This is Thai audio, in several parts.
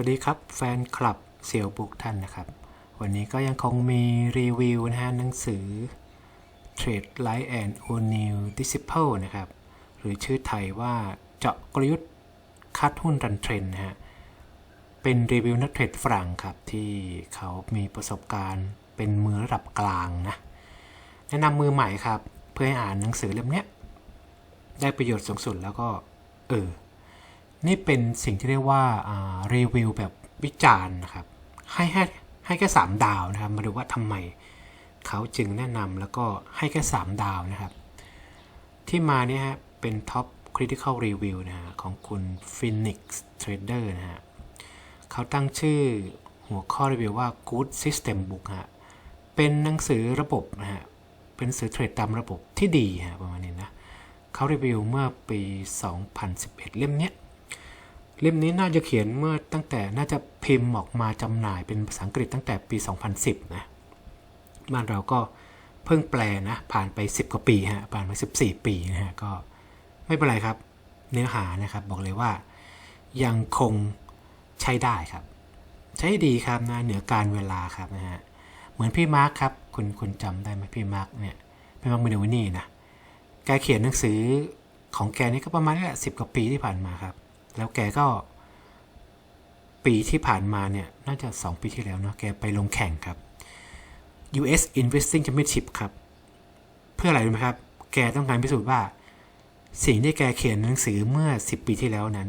วัสดีครับแฟนคลับเซียวบุกท่านนะครับ วันนี้ก็ยังคงมีรีวิวนะฮะหนังสือ Trade Light and O'Neill Disciple นะครับ หรือชื่อไทยว่าเจาะกลยุทธ์คัดหุ้นรันเทรนนะฮะ เป็นรีวิวนักเทรดฝรั่งครับ ที่เขามีประสบการณ์เป็นมือระดับกลางนะ แนะนำมือใหม่ครับ เพื่อให้อ่านหนังสือเล่มนี้ได้ประโยชน์สูงสุดแล้วก็ เออ นี่เป็นสิ่งที่เรียกว่าารีวิวแบบวิจารณ์นะครับ ให้ให้ให้แค่สามดาวนะครับ มาดูว่าทำไมเขาจึงแนะนำแล้วก็ให้แค่สามดาวนะครับ ที่มาเนี่ยฮะเป็น Top Critical Review นะฮะของคุณ Phoenix Trader นะฮะเขาตั้งชื่อหัวข้อรีวิวว่า Good System Book ฮะเป็นหนังสือระบบนะฮะเป็นสือเทรดตามระบบที่ดีฮะประมาณนี้นะเขารีวิวเมื่อปี 2011 เล่มเนี้ย เล่มนี้น่าจะเขียนเมื่อตั้งแต่น่าจะพิมพ์ออกมาจำหน่ายเป็นภาษาอังกฤษตั้งแต่ปี 2010 นะบ้านเราก็เพิ่งแปลนะ ผ่านไป 10 กว่าปีฮะผ่านมา 14 ปีนะฮะก็ไม่เป็นไรครับ เนื้อหานะครับบอกเลยว่า ยังคงใช้ได้ครับ ใช้ดีครับนะเหนือการเวลาครับนะฮะเหมือนพี่มาร์คครับคุณคุณจำได้ไหมพี่มาร์คเนี่ยพี่มาร์คมิเดวินี่นะแกเขียนหนังสือของแกนี่ก็ประมาณนี้แหละสิบกว่าปีที่ผ่านมาครับ แล้วแกก็ ปีที่ผ่านมาเนี่ยน่าจะ 2 ปีที่แล้วเนาะแกไปลงแข่งครับ US Investing Championship ครับ เพื่ออะไรรู้ไหมครับ แกต้องการพิสูจน์ว่า สิ่งที่แกเขียนหนังสือเมื่อ 10 ปีที่แล้วนั้น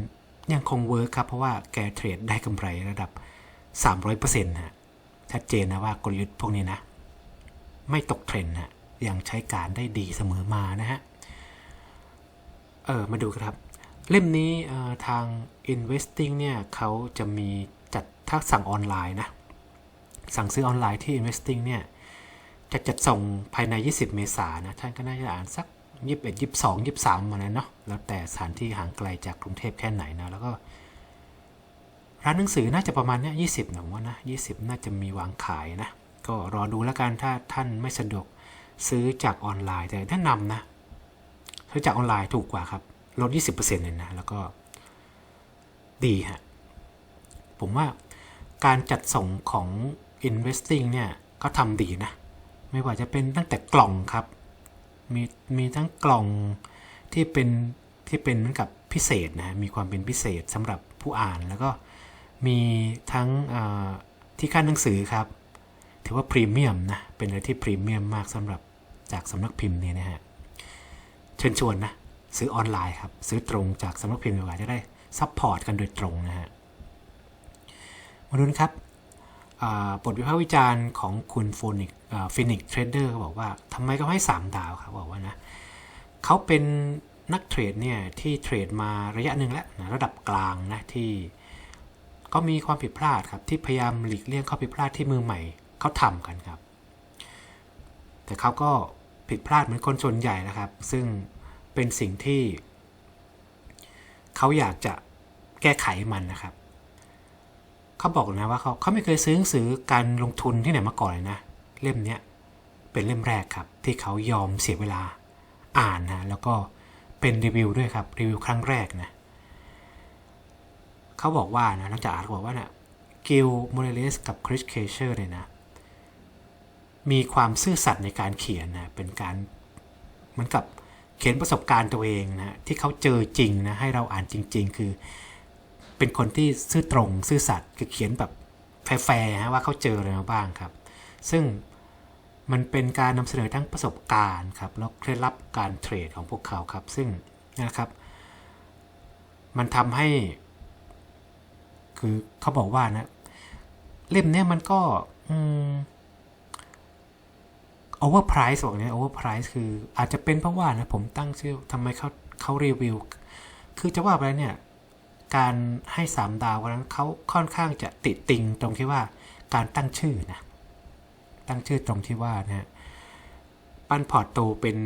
ยังคงเวิร์คครับ เพราะว่าแกเทรดได้กำไรระดับ 300%ฮะชัดเจนนะว่ากลยุทธ์พวกนี้นะ ไม่ตกเทรนด์ฮะยังใช้การได้ดีเสมอมานะฮะ เออ มาดูครับ เล่มนี้ทาง investing เนี่ยเขาจะมีจัดถ้าสั่งออนไลน์นะ สั่งซื้อออนไลน์ที่ investing เนี่ยจะจัดส่งภายใน 20 เมษายนนะ ท่านก็น่าจะอ่านสัก 21 22 23มานะเนาะแล้วแต่สถานที่ห่างไกลจากกรุงเทพแค่ไหนนะ แล้วก็ร้านหนังสือน่าจะประมาณเนี้ย20นะผมว่านะ 20 น่าจะมีวางขายนะ ก็รอดูแล้วกันถ้าท่านไม่สะดวกซื้อจากออนไลน์แต่แนะนำนะซื้อจากออนไลน์ถูกกว่าครับ ลด 20%เลยนะ แล้วก็ดีฮะ ผมว่าการจัดส่งของ investing เนี่ยก็ทำดีนะ ไม่ว่าจะเป็นตั้งแต่กล่องครับ มีมีทั้งกล่องที่เป็นที่เป็นเหมือนกับพิเศษนะ มีความเป็นพิเศษสำหรับผู้อ่านแล้วก็มีทั้งที่ขั้นหนังสือครับ ถือว่าพรีเมียมนะ เป็นอะไรที่พรีเมียมมากสำหรับจากสำนักพิมพ์เนี่ยนะฮะ เชิญชวนนะ ซื้อออนไลน์ครับ ซื้อตรงจากสำนักพิมพ์ดีกว่าจะได้ซัพพอร์ตกันโดยตรงนะฮะมาดูนะครับบทวิพากษ์วิจารณ์ของคุณโฟนิกฟินิกเทรดเดอร์เขาบอกว่าทำไมก็ให้ 3 ดาวครับบอกว่านะเขาเป็นนักเทรดเนี่ยที่เทรดมาระยะหนึ่งแล้วนะระดับกลางนะที่ก็มีความผิดพลาดครับที่พยายามหลีกเลี่ยงข้อผิดพลาดที่มือใหม่เขาทำกันครับ แต่เขาก็ผิดพลาดเหมือนคนส่วนใหญ่นะครับ ซึ่ง เป็นสิ่งที่ เขาอยากจะแก้ไขมันนะครับ เขาบอกนะว่าเขาเขาไม่เคยซื้อหนังสือการลงทุนที่ไหนมาก่อนเลยนะ เล่มเนี้ยเป็นเล่มแรกครับ ที่เขายอมเสียเวลาอ่านนะแล้วก็เป็นรีวิวด้วยครับรีวิวครั้งแรกนะเขาบอกว่านะนอกจากอ่านเขาบอกว่านะกิลโมเรเลสกับคริสเคเชอร์เนี่ยนะมีความซื่อสัตย์ในการเขียนนะเป็นการเหมือนกับ เขียนประสบการณ์ตัวเองนะที่เขาเจอจริงนะให้เราอ่านจริง ๆ คือ เป็นคนที่ซื่อตรงซื่อสัตย์คือเขียนแบบแฟร์ๆฮะว่าเขาเจออะไรมาบ้างครับ ซึ่งมันเป็นการนำเสนอทั้งประสบการณ์ครับแล้วเคล็ดลับการเทรดของพวกเขาครับ ซึ่งนะครับ มันทำให้ คือเขาบอกว่านะ เล่มนี้มันก็ อืม โอเวอร์ไพรส์บอกเนี่ยโอเวอร์ไพรส์คืออาจจะเป็นเพราะว่านะผมตั้งชื่อทำไมเขาเขารีวิว คือจะว่าไปเนี่ย การให้สามดาววันนั้นเขาค่อนข้างจะติติงตรงที่ว่าการตั้งชื่อนะ ตั้งชื่อตรงที่ว่านะฮะปันพอร์ตโตเป็น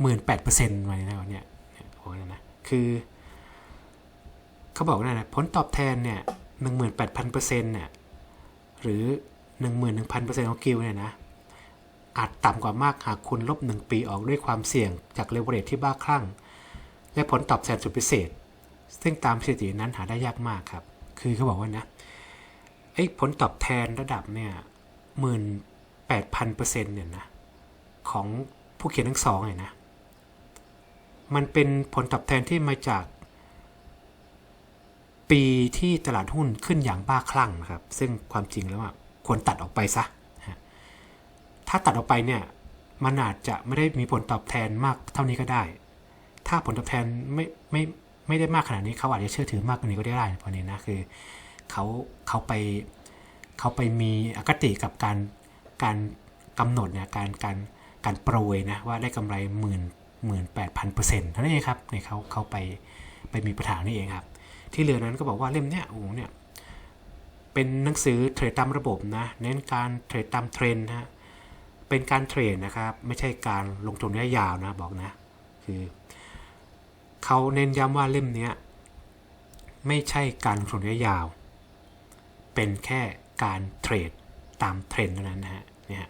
หมื่นแปดเปอร์เซ็นต์มาเนี่ยนะวันเนี้ยเนี่ยโอ้โหนะ คือเขาบอกว่านะผลตอบแทนเนี่ยหนึ่งหมื่นแปดพันเปอร์เซ็นต์เนี่ยหรือหนึ่งหมื่นหนึ่งพันเปอร์เซ็นต์ของกิลเนี่ยนะ อาจต่ำกว่ามากหากคุณลบ1ปีออกด้วยความเสี่ยงจากเลเวอเรจที่บ้าคลั่ง และผลตอบแทนสุดพิเศษ ซึ่งตามสถิตินั้นหาได้ยากมากครับ คือเขาบอกว่านะไอ้ผลตอบแทนระดับเนี่ยหมื่นแปดพันเปอร์เซ็นต์เนี่ยนะของผู้เขียนทั้งสองเนี่ยนะ มันเป็นผลตอบแทนที่มาจาก ปีที่ตลาดหุ้นขึ้นอย่างบ้าคลั่งนะครับ ซึ่งความจริงแล้วอะควรตัดออกไปซะ ถ้าตัดออกไปเนี่ยมันอาจจะไม่ได้มีผลตอบแทนมากเท่านี้ก็ได้ ถ้าผลตอบแทนไม่ไม่ไม่ได้มากขนาดนี้เขาอาจจะเชื่อถือมากกว่านี้ก็ได้เพราะนี้นะคือเขาเขาไปเขาไปมีอคติกับการการกำหนดเนี่ยการการการโปรยนะว่าได้กำไรหมื่นหมื่นแปดพันเปอร์เซ็นต์เท่านั้นเองครับเนี่ยเขาเขาไปไปมีปัญหานี่เองครับ ที่เหลือนั้นก็บอกว่าเล่มเนี้ยโอ้โหเนี่ยเป็นหนังสือเทรดตามระบบนะเน้นการเทรดตามเทรนด์นะฮะ เป็นการเทรดนะครับ ไม่ใช่การลงทุนระยะยาวนะบอกนะ คือเขาเน้นย้ำว่าเล่มนี้ไม่ใช่การลงทุนระยะยาว เป็นแค่การเทรดตามเทรนด์เท่านั้นนะฮะเนี่ย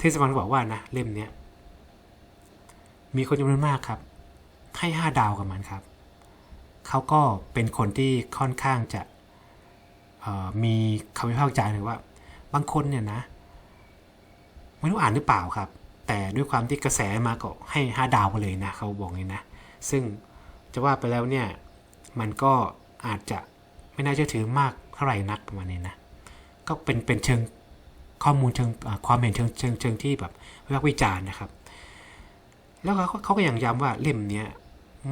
ที่สมันบอกว่านะเล่มนี้มีคนจำนวนมากครับ ให้ 5 ดาวกับมันครับเขาก็เป็นคนที่ค่อนข้างจะมีคำวิพากษ์วิจารณ์ว่า บางคนเนี่ยนะ ไม่รู้อ่านหรือเปล่าครับ แต่ด้วยความที่กระแสมาก็ให้5ดาวไปเลยนะ เขาบอกเลยนะ ซึ่งจะว่าไปแล้วเนี่ย มันก็อาจจะไม่น่าเชื่อถือมากเท่าไหร่นักประมาณนี้นะ ก็เป็นเป็นเชิงข้อมูลเชิงความเห็นเชิงเชิงเชิงที่แบบวิพากษ์วิจารณ์นะครับ แล้วเขาเขาก็ยังย้ำว่าเล่มเนี้ย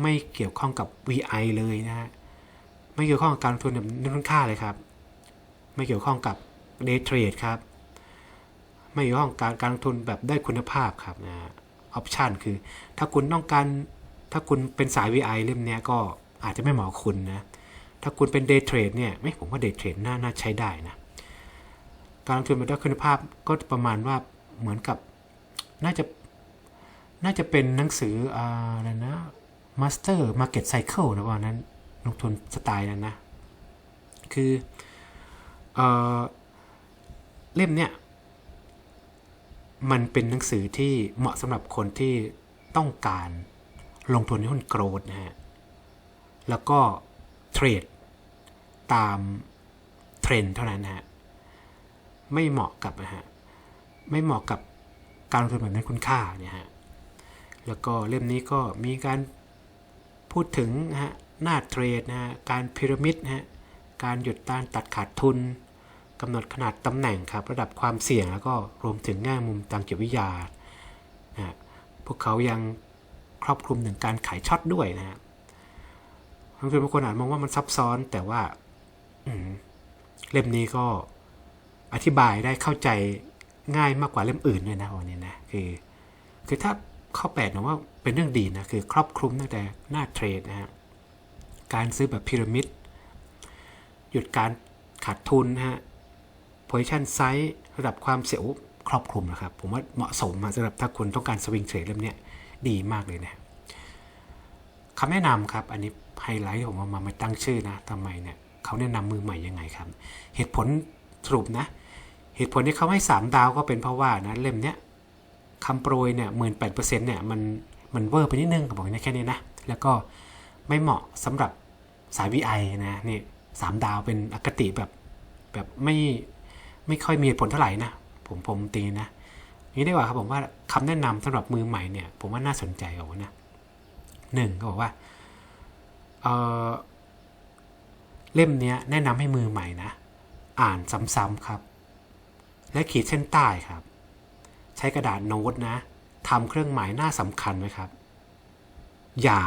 ไม่เกี่ยวข้องกับ VI เลยนะฮะ ไม่เกี่ยวข้องกับการลงทุนแบบน้นค่าเลยครับ ไม่เกี่ยวข้องกับ day trade ครับ ไม่ย้องการการลงทุนแบบได้คุณภาพครับนะออปชันคือ ถ้าคุณต้องการถ้าคุณเป็นสาย VI เล่มเนี้ยก็อาจจะไม่เหมาะคุณนะ ถ้าคุณเป็น day trade เนี่ยไม่ผมว่า day trade น่าน่าใช้ได้นะ การลงทุนแบบได้คุณภาพก็ประมาณว่าเหมือนกับน่าจะน่าจะเป็นหนังสืออ่าอะไรนะ Master Market Cycle นะว่านั้นลงทุนสไตล์นั้นนะ คือเออเล่มเนี้ย มันเป็นหนังสือที่เหมาะสำหรับคนที่ต้องการลงทุนในหุ้นโกรดนะฮะ แล้วก็เทรดตามเทรนเท่านั้นนะฮะ ไม่เหมาะกับนะฮะ ไม่เหมาะกับการลงทุนแบบนั้นคุณค่าเนี่ยฮะ แล้วก็เล่มนี้ก็มีการพูดถึงนะฮะหน้าเทรดนะฮะ การพีระมิดนะฮะ การหยุดต้านตัดขาดทุน กำหนดขนาดตำแหน่งครับ ระดับความเสี่ยงแล้วก็รวมถึงแง่มุมทางจิตวิทยานะฮะพวกเขายังครอบคลุมถึงการขายช็อตด้วยนะฮะบางคนบางคนอาจมองว่ามันซับซ้อนแต่ว่าเล่มนี้ก็อธิบายได้เข้าใจง่ายมากกว่าเล่มอื่นด้วยนะวันนี้นะคือ คือถ้าข้อแปดนะว่าเป็นเรื่องดีนะคือครอบคลุมตั้งแต่หน้าเทรดนะฮะการซื้อแบบพีระมิด หยุดการขาดทุนนะฮะ position size ระดับความเสี่ยงครอบคลุมนะครับ ผมว่าเหมาะสมสำหรับถ้าคุณต้องการสวิงเทรดเล่มนี้ดีมากเลยนะคำแนะนำครับ อันนี้ไฮไลท์ผมเอามามาตั้งชื่อนะทำไมเนี่ยเขาแนะนำมือใหม่ยังไงครับ เหตุผลสรุปนะ เหตุผลที่เขาให้ 3 ดาวก็เป็นเพราะว่านะเล่มเนี้ยคำโปรยเนี่ยหมื่นแปดเปอร์เซ็นต์เนี่ยมันมันเวอร์ไปนิดนึงบอกอย่นี้แค่นี้นะ แล้วก็ไม่เหมาะสำหรับสาย VI นะนี่สามดาวเป็นอคติแบบแบบไม่ ไม่ค่อยมีผลเท่าไหร่นะ ผมผมตีนะ นี้ได้กว่าครับผมว่าคำแนะนำสำหรับมือใหม่เนี่ย ผมว่าน่าสนใจกว่านะหนึ่งก็บอกว่าเออเล่มเนี้ยแนะนำให้มือใหม่นะ อ่านซ้ำๆครับ และขีดเส้นใต้ครับ ใช้กระดาษโน้ตนะทำเครื่องหมายหน้าสำคัญไว้ครับ อย่า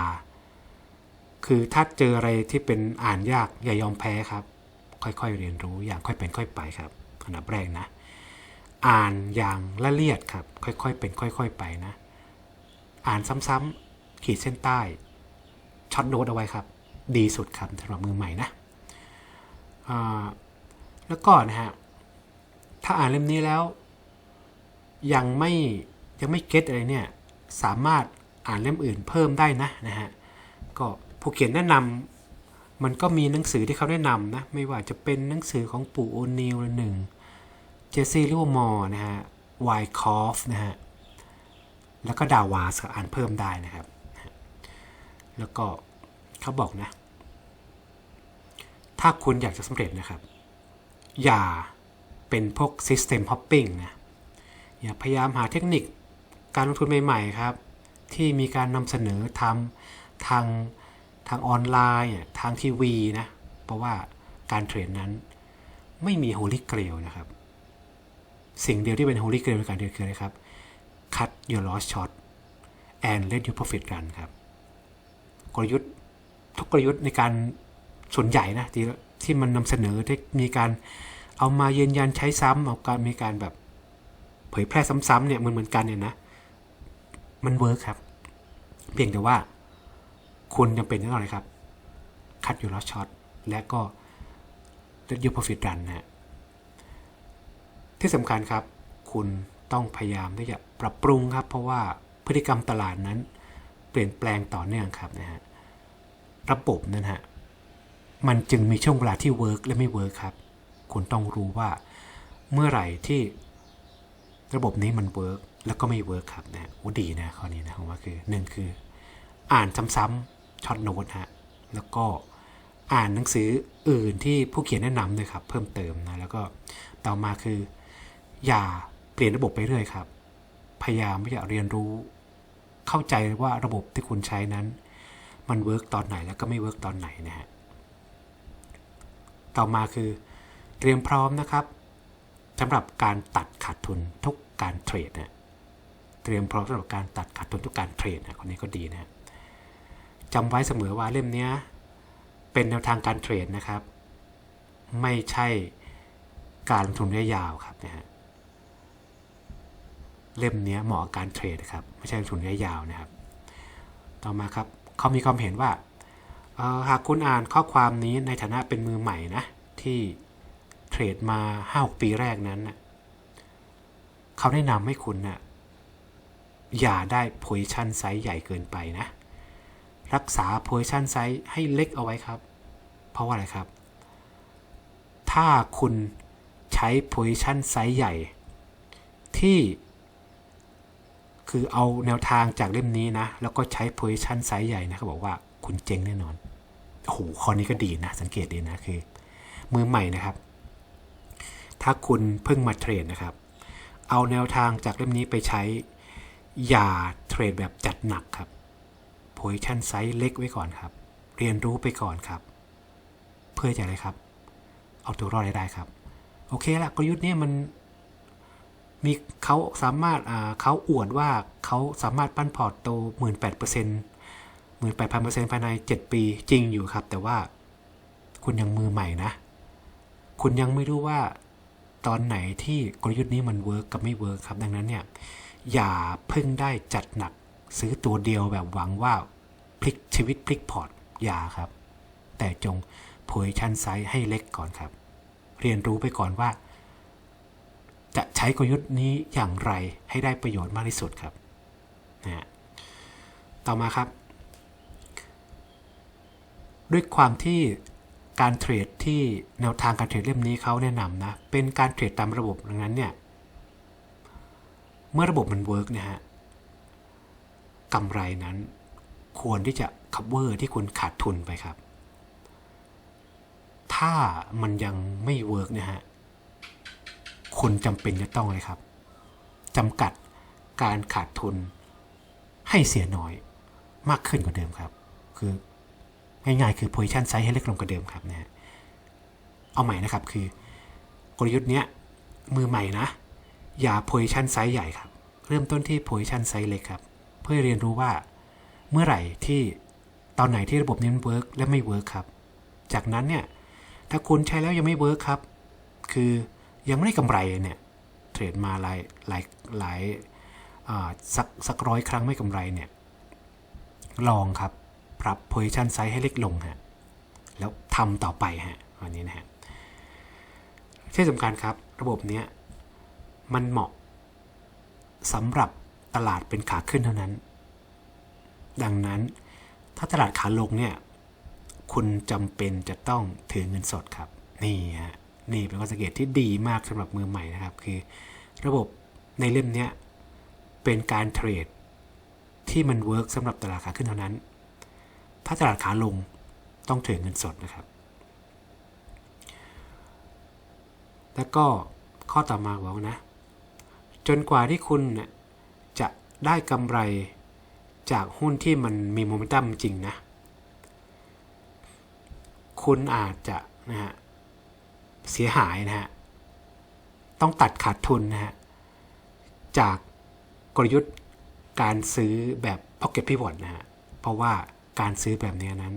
คือถ้าเจออะไรที่เป็นอ่านยากอย่ายอมแพ้ครับ ค่อยๆเรียนรู้อย่างค่อยเป็นค่อยไปครับ อันดับแรกนะ อ่านอย่างละเอียดครับ ค่อยๆเป็นค่อย ๆ ไปนะ อ่านซ้ำๆขีดเส้นใต้ช็อตโน้ตเอาไว้ครับ ดีสุดครับสำหรับมือใหม่นะแล้วก็นะฮะถ้าอ่านเล่มนี้แล้ว ยังไม่ยังไม่เก็ตอะไรเนี่ยสามารถอ่านเล่มอื่นเพิ่มได้นะนะฮะก็ผู้เขียนแนะนำ มันก็มีหนังสือที่เขาแนะนำนะ ไม่ว่าจะเป็นหนังสือของปู่โอนิลหนึ่งเจสซี่ลิวมอร์นะฮะไวคอฟนะฮะ แล้วก็ดาวาสอ่านเพิ่มได้นะครับ แล้วก็เขาบอกนะ ถ้าคุณอยากจะสำเร็จนะครับ อย่าเป็นพวก System Hopping นะ อย่าพยายามหาเทคนิคการลงทุนใหม่ ๆ ครับ ที่มีการนำเสนอทำทางางออนไลน์ ทางทีวีนะ เพราะว่าการเทรดนั้นไม่มี Holy Grail นะครับ สิ่งเดียวที่เป็น Holy Grail ในการเทรดคืออะไรครับ cut your loss short and let your profit run ครับ กลยุทธ์ทุกกลยุทธ์ในการส่วนใหญ่นะที่ที่มันนำเสนอที่มีการเอามายืนยันใช้ซ้ำเอาการมีการแบบเผยแพร่ซ้ำๆเนี่ยเหมือนเหมือนกันเนี่ยนะ มันเวิร์คครับ เพียงแต่ว่า คุณจำเป็นต้องอะไรครับคัดอยู่ลอสช็อตและก็ let your profit run นะฮะที่สำคัญครับ คุณต้องพยายามที่จะปรับปรุงครับ เพราะว่าพฤติกรรมตลาดนั้น เปลี่ยนแปลงต่อเนื่องครับนะฮะระบบนั้นฮะมันจึงมีช่วงเวลาที่เวิร์กและไม่เวิร์กครับ คุณต้องรู้ว่าเมื่อไหร่ที่ระบบนี้มันเวิร์กแล้วก็ไม่เวิร์กครับนะฮะโอ้ดีนะข้อนี้นะผมว่าคือหนึ่งคือ อ่านซ้ำ ช็อตโน้ตฮะแล้วก็อ่านหนังสืออื่นที่ผู้เขียนแนะนำด้วยครับ เพิ่มเติมนะแล้วก็ต่อมาคือ อย่าเปลี่ยนระบบไปเรื่อยครับ พยายามที่จะเรียนรู้ เข้าใจว่าระบบที่คุณใช้นั้น มันเวิร์กตอนไหนแล้วก็ไม่เวิร์กตอนไหนนะฮะต่อมาคือเตรียมพร้อมนะครับสำหรับการตัดขาดทุนทุกการเทรดนะเตรียมพร้อมสำหรับการตัดขาดทุนทุกการเทรดนะคนนี้ก็ดีนะ จำไว้เสมอว่าเล่มนี้เป็นแนวทางการเทรดนะครับ ไม่ใช่การลงทุนระยะยาวครับนะฮะเล่มนี้เหมาะกับการเทรดครับไม่ใช่ลงทุนระยะยาวนะครับ ต่อมาครับเขามีความเห็นว่าหากคุณอ่านข้อความนี้ในฐานะเป็นมือใหม่นะที่เทรดมา5-6ปีแรกนั้นนะเขาแนะนำให้คุณนะ่ะอย่าได้โพซิชันไซส์ใหญ่เกินไปนะ รักษาโพซิชันไซส์ให้เล็กเอาไว้ครับ เพราะว่าอะไรครับ ถ้าคุณใช้โพซิชันไซส์ใหญ่ ที่ คือเอาแนวทางจากเล่มนี้นะ แล้วก็ใช้ position ไซส์ใหญ่นะเขาบอกว่าคุณเจ๊งแน่นอนโอ้โหข้อนี้ก็ดีนะ สังเกตดีนะคือ มือใหม่นะครับ ถ้าคุณเพิ่งมาเทรดนะครับ เอาแนวทางจากเล่มนี้ไปใช้ อย่าเทรดแบบจัดหนักครับ position ไซส์เล็กไว้ก่อนครับ เรียนรู้ไปก่อนครับ เพื่อจะอะไรครับ เอาตัวรอดให้ได้ครับ โอเคละกลยุทธ์เนี้มันมีเขาสามารถเขาอวดว่าเขาสามารถปั้นพอร์ตโตหมื่นแปดเปอร์เซ็นต์หมื่นแปดพันเปอร์เซ็นต์ภายในเจ็ดปีจริงอยู่ครับ แต่ว่าคุณยังมือใหม่นะ คุณยังไม่รู้ว่าตอนไหนที่กลยุทธ์นี้มันเวิร์กกับไม่เวิร์กครับ ดังนั้นเนี่ย อย่าเพิ่งได้จัดหนักซื้อตัวเดียวแบบหวังว่า พลิกชีวิตพลิกพอร์ตยาครับ แต่จงโพซิชันไซส์ให้เล็กก่อนครับ เรียนรู้ไปก่อนว่า จะใช้กลยุทธ์นี้อย่างไรให้ได้ประโยชน์มากที่สุดครับนะฮะต่อมาครับ ด้วยความที่การเทรดที่แนวทางการเทรดเล่มนี้เขาแนะนำนะ เป็นการเทรดตามระบบดังนั้นเนี่ย เมื่อระบบมันเวิร์กนะฮะกำไรนั้น ควรที่จะ cover ที่คุณขาดทุนไปครับ ถ้ามันยังไม่เวิร์กนะฮะ คุณจำเป็นจะต้องเลยครับจำกัดการขาดทุนให้เสียน้อยมากขึ้นกว่าเดิมครับ คือง่ายๆคือ position size ให้เล็กลงกว่าเดิมครับนะฮะเอาใหม่นะครับคือกลยุทธ์เนี้ยมือใหม่นะ อย่า position size ใหญ่ครับ เริ่มต้นที่ position size เล็กครับ เพื่อเรียนรู้ว่า เมื่อไหร่ที่ตอนไหนที่ระบบนี้มันเวิร์กและไม่เวิร์กครับ จากนั้นเนี่ยถ้าคุณใช้แล้วยังไม่เวิร์กครับ คือยังไม่ได้กำไรเนี่ยเทรดมาหลายหลายหลายสักสักร้อยครั้งไม่กำไรเนี่ยลองครับปรับ position size ให้เล็กลงฮะแล้วทำต่อไปฮะวันนี้นะฮะที่สำคัญครับระบบเนี้ยมันเหมาะสำหรับตลาดเป็นขาขึ้นเท่านั้น ดังนั้นถ้าตลาดขาลงเนี่ยคุณจำเป็นจะต้องถือเงินสดครับ นี่ฮะนี่เป็นข้อสังเกตที่ดีมากสำหรับมือใหม่นะครับ คือระบบในเล่มเนี้ยเป็นการเทรดที่มันเวิร์กสำหรับตลาดขาขึ้นเท่านั้น ถ้าตลาดขาลงต้องถือเงินสดนะครับ แล้วก็ข้อต่อมาบอกนะ จนกว่าที่คุณจะได้กำไร จากหุ้นที่มันมีโมเมนตัมจริงนะ คุณอาจจะนะฮะเสียหายนะฮะ ต้องตัดขาดทุนนะฮะ จากกลยุทธ์การซื้อแบบ Pocket Pivot นะฮะ เพราะว่าการซื้อแบบนี้นั้น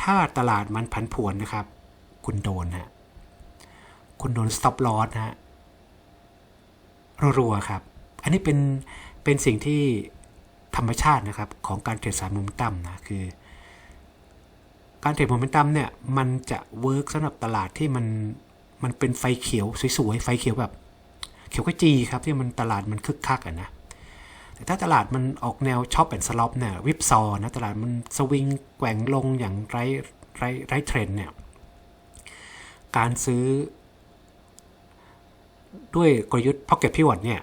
ถ้าตลาดมันผันผวนนะครับ คุณโดนฮะ คุณโดน stop loss นะฮะรัวๆครับ อันนี้เป็นเป็นสิ่งที่ ธรรมชาตินะครับของการเทรดสายโมเมนตัมนะคือ การเทรดโมเมนตัมเนี่ยมันจะเวิร์กสำหรับตลาดที่มันมันเป็นไฟเขียวสวยๆไฟเขียวแบบเขียวกระจีครับที่มันตลาดมันคึกคักอะนะแต่ถ้าตลาดมันออกแนวช็อปแอนด์สล็อปเนี่ยวิบซอนะตลาดมันสวิงแกว่งลงอย่างไร้ไร้ไร้เทรนด์เนี่ยการซื้อ ด้วยกลยุทธ์ Pocket Pivot เนี่ย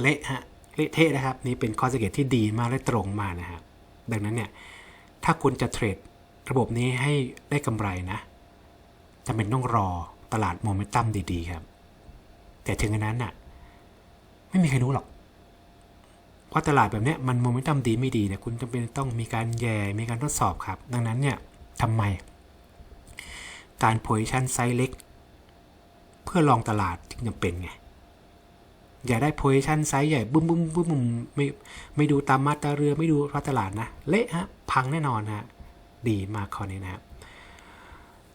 เละฮะ เละเทะนะครับ นี่เป็นข้อสังเกตที่ดีมากและตรงมากนะครับดังนั้นเนี่ยถ้าคุณจะเทรดระบบนี้ให้ได้กำไรนะจำเป็นต้องรอตลาดโมเมนตัมดีๆครับ แต่ถึงกระนั้นน่ะ ไม่มีใครรู้หรอกเพราะตลาดแบบเนี้ยมันโมเมนตัมดีไม่ดีเนี่ยคุณจำเป็นต้องมีการแย่มีการทดสอบครับ ดังนั้นเนี่ยทำไม การโพซิชันไซส์เล็ก เพื่อลองตลาดจึงจำเป็นไง อย่าได้โพซิชันไซส์ใหญ่บึ้มบึ้มบึ้มบึ้มไม่ไม่ดูตามมาตราเรือไม่ดูรัตลาดนะ เละฮะ พังแน่นอนฮะ ดีมากข้อนี้นะครับ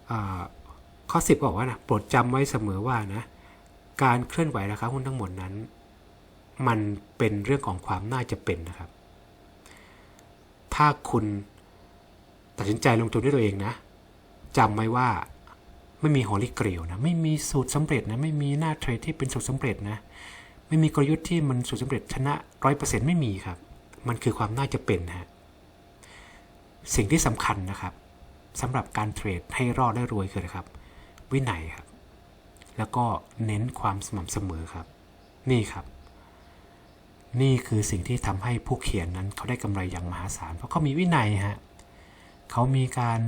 อ่าข้อ 10บอกว่านะโปรดจำไว้เสมอว่านะการเคลื่อนไหวราคาหุ้นทั้งหมดนั้น มันเป็นเรื่องของความน่าจะเป็นนะครับ ถ้าคุณตัดสินใจลงทุนด้วยตัวเองนะจำไว้ว่าไม่มีฮอลลี่เกลียวนะไม่มีสูตรสำเร็จนะไม่มีหน้าเทรดที่เป็นสูตรสำเร็จนะ ไม่มีกลยุทธ์ที่มันสูตรสำเร็จชนะร้อยเปอร์เซ็นต์ไม่มีครับ มันคือความน่าจะเป็นนะฮะสิ่งที่สำคัญนะครับสำหรับการเทรดให้รอดได้รวยคืออะไรครับ วินัยครับ แล้วก็เน้นความสม่ำเสมอครับ นี่ครับ นี่คือสิ่งที่ทำให้ผู้เขียนนั้นเขาได้กำไรอย่างมหาศาลเพราะเขามีวินัยฮะเขามีการ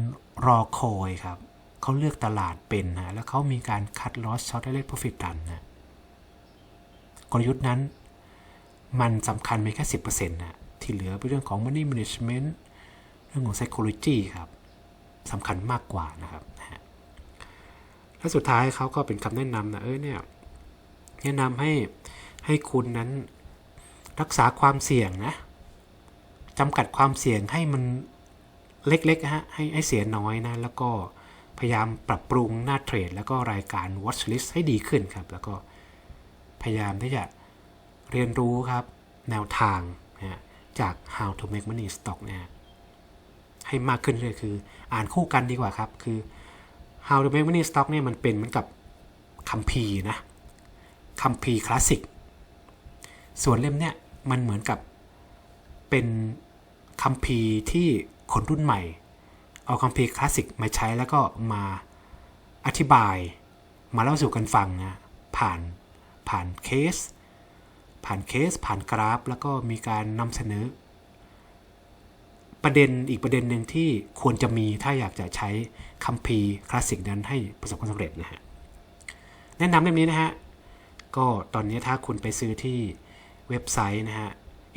รอคอยครับเขาเลือกตลาดเป็นฮะแล้วเขามีการคัดลอสช็อตได้เลข profit ดันนะ กลยุทธ์นั้น มันสำคัญไม่แค่สิบเปอร์เซ็นต์นะที่เหลือเป็นเรื่องของ money management เรื่องของ psychology ครับสำคัญมากกว่านะครับนะและสุดท้ายเขาก็เป็นคำแนะนำนะเออเนี่ยแนะนำให้ให้คุณนั้นรักษาความเสี่ยงนะจำกัดความเสี่ยงให้มันเล็กๆฮะให้ให้เสียน้อยนะ แล้วก็พยายามปรับปรุงหน้าเทรด แล้วก็รายการ watch list ให้ดีขึ้นครับ แล้วก็ พยายามที่จะเรียนรู้ครับแนวทางนะจาก how to make money stock เนี่ยให้มากขึ้นเลยคือ อ่านคู่กันดีกว่าครับ คือ How to Make Money Stock เนี่ยมันเป็นเหมือนกับคัมภีร์นะคัมภีร์คลาสสิกส่วนเล่มเนี่ยมันเหมือนกับเป็นคัมภีร์ที่คนรุ่นใหม่ เอาคัมภีร์คลาสสิกมาใช้แล้วก็มาอธิบาย มาเล่าสู่กันฟังนะผ่าน ผ่านเคส ผ่านเคส ผ่านกราฟ แล้วก็มีการนำเสนอ ประเด็นอีกประเด็นหนึ่งที่ควรจะมีถ้าอยากจะใช้คัมภีร์คลาสสิกนั้นให้ประสบความสำเร็จนะฮะแนะนำเล่มนี้นะฮะ ก็ตอนนี้ถ้าคุณไปซื้อที่เว็บไซต์นะฮะ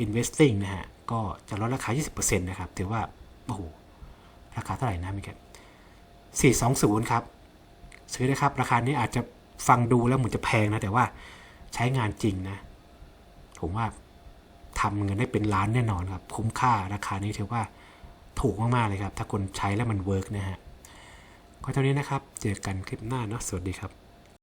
investing นะฮะ ก็จะลดราคา 20%นะครับ ถือว่า โอ้โห ราคาเท่าไหร่นะมิแก420ครับ ซื้อนะครับ ราคานี้อาจจะฟังดูแล้วเหมือนจะแพงนะ แต่ว่า ใช้งานจริงนะ ผมว่าทำเงินได้เป็นล้านแน่นอนครับ คุ้มค่าราคานี้ถือว่าถูกมาก ๆ เลยครับ ถ้าคนใช้แล้วมันเวิร์กนะฮะ ก็เท่านี้นะครับ เจอกันคลิปหน้าเนาะสวัสดีครับ